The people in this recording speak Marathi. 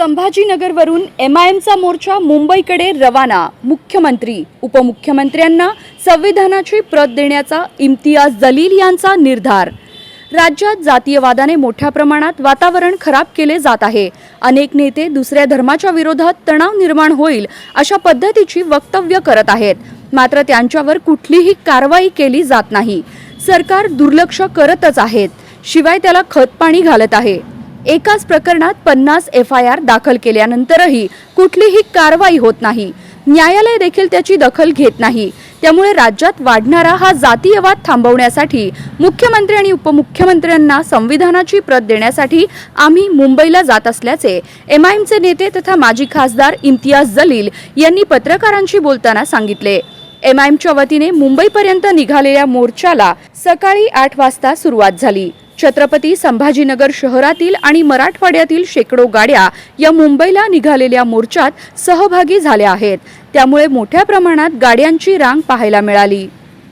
संभाजीनगरवरून एम आय एमचा मोर्चा मुंबईकडे रवाना. मुख्यमंत्री उपमुख्यमंत्र्यांना संविधानाची प्रत देण्याचा इम्तियाज जलील यांचा निर्धार. राज्यात जातीयवादाने मोठ्या प्रमाणात वातावरण खराब केले जात आहे. अनेक नेते दुसऱ्या धर्माच्या विरोधात तणाव निर्माण होईल अशा पद्धतीची वक्तव्य करत आहेत. मात्र त्यांच्यावर कुठलीही कारवाई केली जात नाही. सरकार दुर्लक्ष करतच आहेत. शिवाय त्याला खतपाणी घालत आहे. एकाच प्रकरणात पन्नास एफ आय आर दाखल केल्यानंतरही कुठलीही कारवाई होत नाही. न्यायालय देखील त्याची दखल घेत नाही. त्यामुळे राज्यात वाढणारा हा जातीयवाद थांबवण्यासाठी मुख्यमंत्री आणि उपमुख्यमंत्र्यांना संविधानाची प्रत देण्यासाठी आम्ही मुंबईला जात असल्याचे एम आयमचे नेते तथा माजी खासदार इम्तियाज जलील यांनी पत्रकारांशी बोलताना सांगितले. एम आयमच्या वतीने मुंबईपर्यंत निघालेल्या मोर्चाला सकाळी आठ वाजता सुरुवात झाली. छत्रपती संभाजीनगर शहरातील आणि मराठवाड्यातील शेकडो गाड्या या मुंबईला निघालेल्या मोर्चात सहभागी झाल्या आहेत. त्यामुळे मोठ्या प्रमाणात गाड्यांची रांग पाहायला मिळाली.